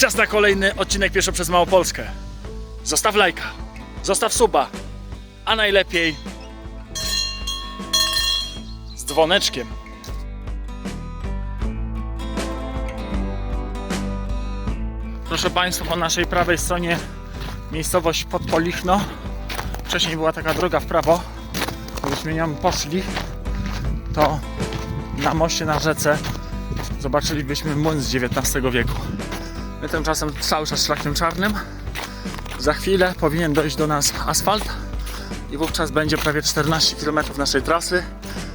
Czas na kolejny odcinek Pieszo przez Małopolskę. Zostaw lajka, zostaw suba, a najlepiej z dzwoneczkiem. Proszę Państwa, po naszej prawej stronie miejscowość Podpolichno. Wcześniej była taka droga w prawo. Gdybyśmy nią poszli, to na moście na rzece zobaczylibyśmy młyn z XIX wieku. My tymczasem cały czas szlakiem czarnym. Za chwilę powinien dojść do nas asfalt i wówczas będzie prawie 14 km naszej trasy,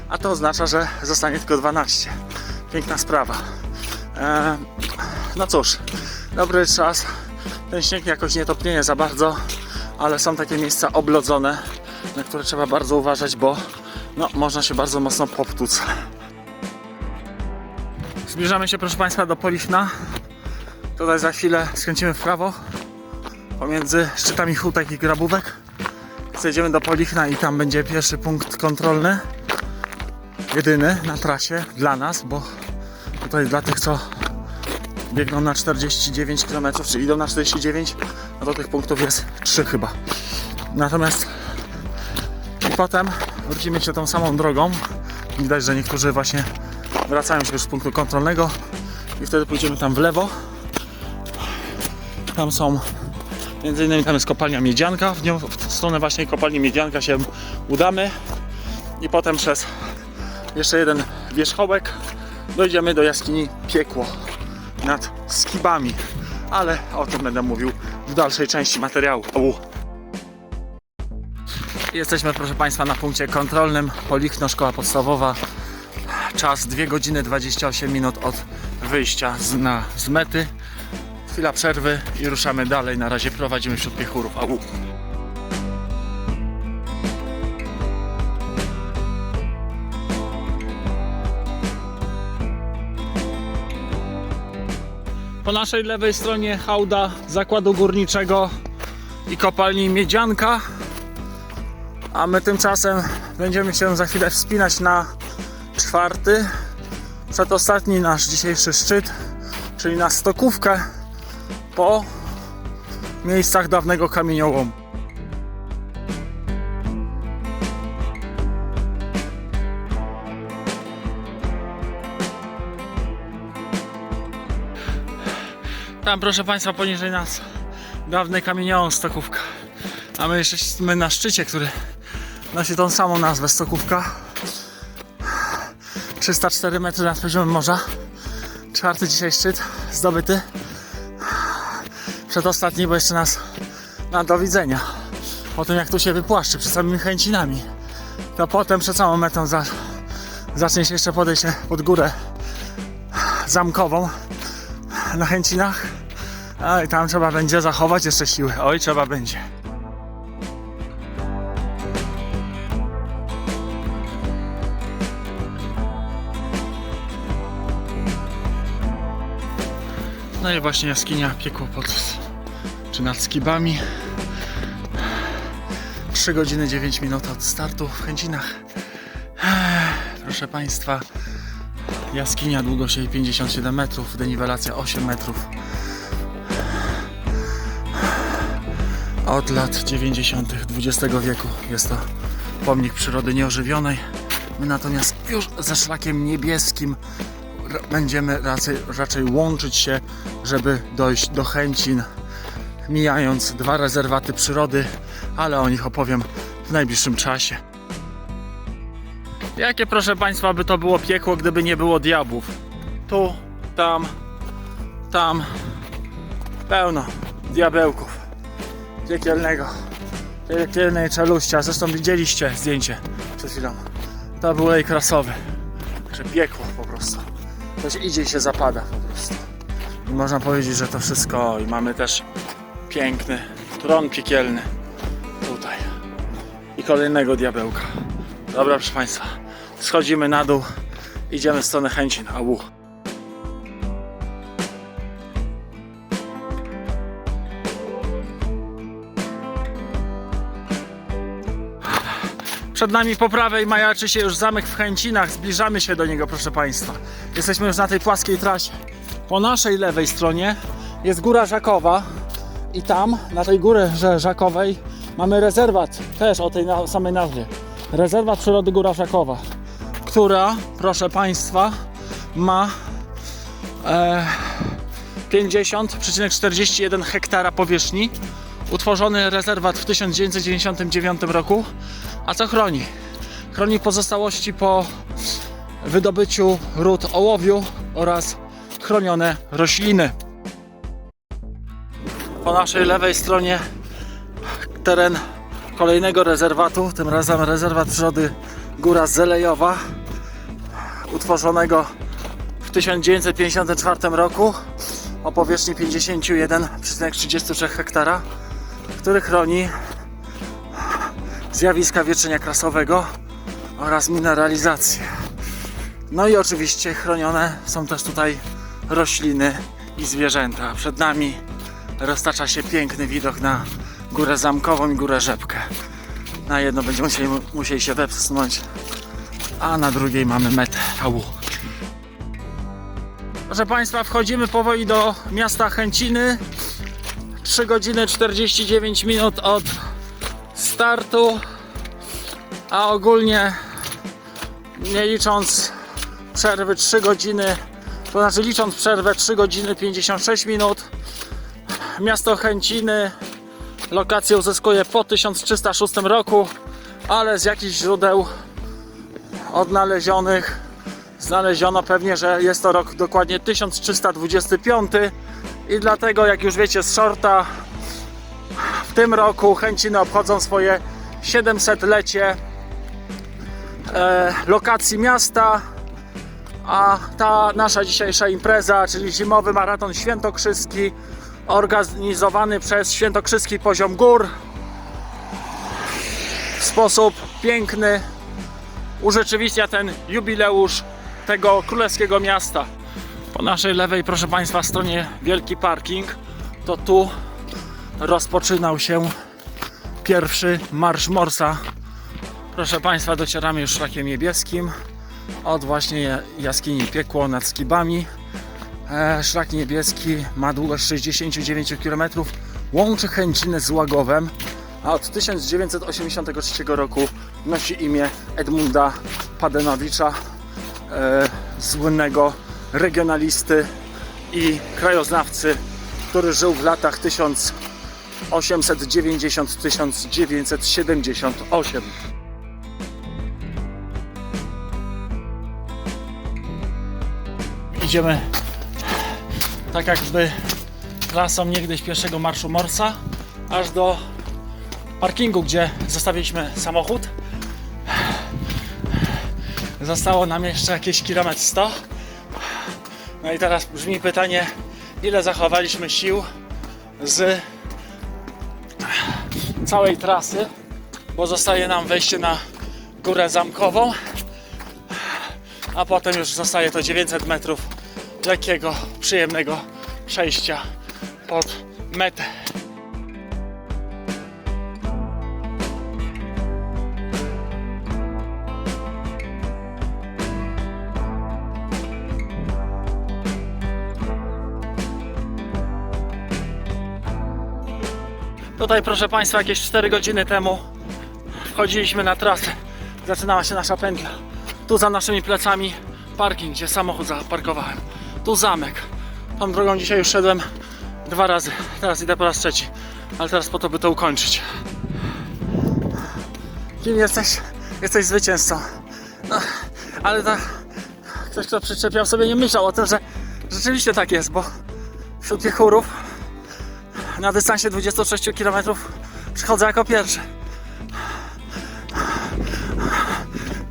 a to oznacza, że zostanie tylko 12. Piękna sprawa. Eee, no cóż, dobry czas. Ten śnieg jakoś nie topnieje za bardzo, ale są takie miejsca oblodzone, na które trzeba bardzo uważać, bo no, można się bardzo mocno poptuc. Zbliżamy się, proszę Państwa, do Polichna. Tutaj za chwilę skręcimy w prawo pomiędzy szczytami hutek i grabówek. Zejdziemy do Polichna i tam będzie pierwszy punkt kontrolny. Jedyny na trasie dla nas, bo tutaj dla tych, co biegną na 49 km, czy idą na 49, no to tych punktów jest 3 chyba. Natomiast i potem wrócimy się tą samą drogą. Widać, że niektórzy właśnie wracają się już z punktu kontrolnego i wtedy pójdziemy tam w lewo. Tam są między innymi tam jest kopalnia Miedzianka. W, nią, w stronę właśnie kopalni Miedzianka się udamy i potem przez jeszcze jeden wierzchołek dojdziemy do jaskini Piekło nad Skibami. Ale o tym będę mówił w dalszej części materiału. Jesteśmy, proszę Państwa, na punkcie kontrolnym Polichno Szkoła Podstawowa. Czas 2 godziny 28 minut od wyjścia z, na, z mety. Chwila przerwy i ruszamy dalej. Na razie prowadzimy wśród piechurów. Au. Po naszej lewej stronie hałda zakładu górniczego i kopalni Miedzianka. A my tymczasem będziemy się za chwilę wspinać na czwarty, przedostatni nasz dzisiejszy szczyt, czyli na stokówkę po miejscach dawnego kamieniołomu. Tam proszę Państwa poniżej nas dawny kamieniołom stokówka. A my jeszcze jesteśmy na szczycie, który nosi tą samą nazwę stokówka. 304 metry nad poziomem morza. Czwarty dzisiaj szczyt zdobyty. Przedostatni, bo jeszcze nas na do widzenia. Po tym jak tu się wypłaszczy przed samymi chęcinami, to potem przed samą metą za, zacznie się jeszcze podejście pod górę zamkową na chęcinach. A i tam trzeba będzie zachować jeszcze siły. Oj, trzeba będzie. No i właśnie jaskinia piekło pod czy nad skibami. 3 godziny 9 minut od startu w Chęcinach. Proszę Państwa, jaskinia długość jej 57 metrów, deniwelacja 8 metrów. Od lat 90. XX wieku jest to pomnik przyrody nieożywionej. My natomiast już ze szlakiem niebieskim będziemy raczej, raczej łączyć się, żeby dojść do Chęcin, mijając dwa rezerwaty przyrody, ale o nich opowiem w najbliższym czasie. Jakie proszę Państwa by to było piekło, gdyby nie było diabłów? Tu, tam, tam, pełno diabełków piekielnego, piekielnej czeluścia. Zresztą widzieliście zdjęcie przed chwilą. To był jej krasowy. Że piekło po prostu. Się idzie i się zapada po prostu. I można powiedzieć, że to wszystko i mamy też piękny tron piekielny tutaj. I kolejnego diabełka. Dobra, proszę Państwa. Schodzimy na dół. Idziemy w stronę Chęcin. Au. Przed nami po prawej majaczy się już zamek w Chęcinach. Zbliżamy się do niego, proszę Państwa. Jesteśmy już na tej płaskiej trasie. Po naszej lewej stronie jest Góra Żakowa i tam, na tej górze Żakowej mamy rezerwat, też o tej samej nazwie. Rezerwat Przyrody Góra Żakowa, która, proszę Państwa, ma e, 50,41 hektara powierzchni. Utworzony rezerwat w 1999 roku. A co chroni? Chroni pozostałości po wydobyciu ród ołowiu oraz chronione rośliny. Po naszej lewej stronie teren kolejnego rezerwatu, tym razem rezerwat przyrody Góra Zelejowa, utworzonego w 1954 roku o powierzchni 51,33 hektara, który chroni zjawiska wietrzenia krasowego oraz mineralizację. No i oczywiście chronione są też tutaj rośliny i zwierzęta. Przed nami roztacza się piękny widok na Górę Zamkową i Górę Rzepkę. Na jedno będziemy musieli, musieli się wepchnąć, a na drugiej mamy metę. Au. Proszę Państwa, wchodzimy powoli do miasta Chęciny. 3 godziny 49 minut od startu, a ogólnie nie licząc przerwy 3 godziny, to znaczy licząc przerwę 3 godziny 56 minut. Miasto Chęciny. Lokację uzyskuje po 1306 roku, ale z jakichś źródeł odnalezionych znaleziono pewnie, że jest to rok dokładnie 1325 i dlatego jak już wiecie z shorta w tym roku Chęciny obchodzą swoje 700-lecie e, lokacji miasta. A ta nasza dzisiejsza impreza, czyli zimowy maraton świętokrzyski organizowany przez Świętokrzyski Poziom Gór w sposób piękny urzeczywistnia ten jubileusz tego królewskiego miasta. Po naszej lewej, proszę Państwa, stronie wielki parking. To tu rozpoczynał się pierwszy Marsz Morsa. Proszę Państwa, docieramy już szlakiem niebieskim od właśnie jaskini Piekło nad Skibami. E, Szlak niebieski ma długość 69 km, łączy Chęcinę z Łagowem, a od 1983 roku nosi imię Edmunda Padenowicza, e, słynnego regionalisty i krajoznawcy, który żył w latach 1890-1978. Idziemy tak jakby trasą niegdyś pierwszego marszu Morsa aż do parkingu, gdzie zostawiliśmy samochód. Zostało nam jeszcze jakieś kilometr 100. No i teraz brzmi pytanie, ile zachowaliśmy sił z całej trasy, bo zostaje nam wejście na górę zamkową, a potem już zostaje to 900 metrów lekkiego, przyjemnego przejścia pod metę. Tutaj, proszę Państwa, jakieś 4 godziny temu wchodziliśmy na trasę. Zaczynała się nasza pętla. Tu za naszymi plecami parking, gdzie samochód zaparkowałem. Tu zamek. Tą drogą dzisiaj już szedłem dwa razy. Teraz idę po raz trzeci. Ale teraz po to, by to ukończyć. Kim jesteś? Jesteś zwycięzcą. No, ale to ktoś, kto przyczepiał sobie, nie myślał o tym, że rzeczywiście tak jest, bo wśród piechurów na dystansie 26 km przychodzę jako pierwszy.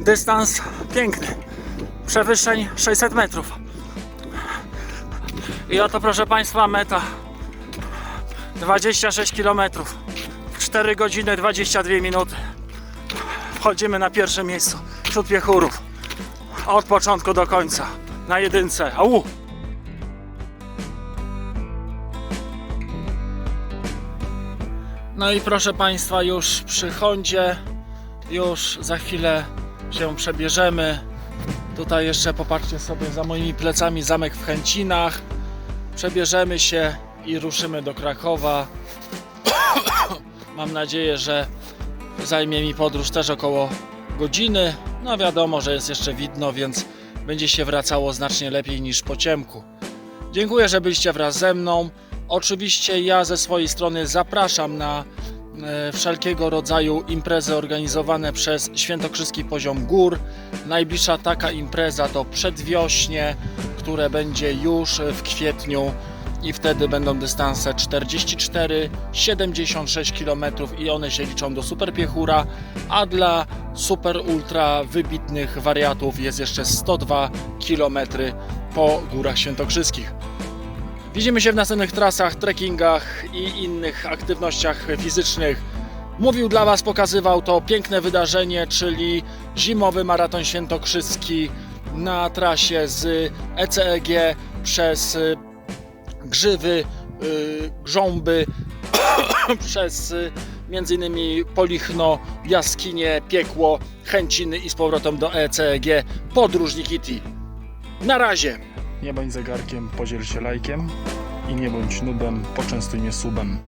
Dystans piękny. Przewyższeń 600 metrów. I oto proszę Państwa meta 26 km w 4 godziny 22 minuty. Wchodzimy na pierwsze miejsce wśród piechurów. Od początku do końca. Na jedynce. Au! No i proszę Państwa, już przy Hondzie, już za chwilę się przebierzemy. Tutaj jeszcze popatrzcie sobie za moimi plecami zamek w Chęcinach. Przebierzemy się i ruszymy do Krakowa. Mam nadzieję, że zajmie mi podróż też około godziny. No wiadomo, że jest jeszcze widno, więc będzie się wracało znacznie lepiej niż po ciemku. Dziękuję, że byliście wraz ze mną. Oczywiście ja ze swojej strony zapraszam na e, wszelkiego rodzaju imprezy organizowane przez Świętokrzyski Poziom Gór. Najbliższa taka impreza to przedwiośnie, które będzie już w kwietniu i wtedy będą dystanse 44, 76 km i one się liczą do super piechura, a dla super ultra wybitnych wariatów jest jeszcze 102 km po górach świętokrzyskich. Widzimy się w następnych trasach, trekkingach i innych aktywnościach fizycznych. Mówił dla Was, pokazywał to piękne wydarzenie, czyli zimowy maraton świętokrzyski na trasie z ECEG przez y, Grzywy, y, Grząby, przez y, między innymi Polichno, Jaskinie, Piekło, Chęciny i z powrotem do ECEG. Podróż Nikiti. Na razie! Nie bądź zegarkiem, podziel się lajkiem i nie bądź nubem, poczęstuj mnie subem.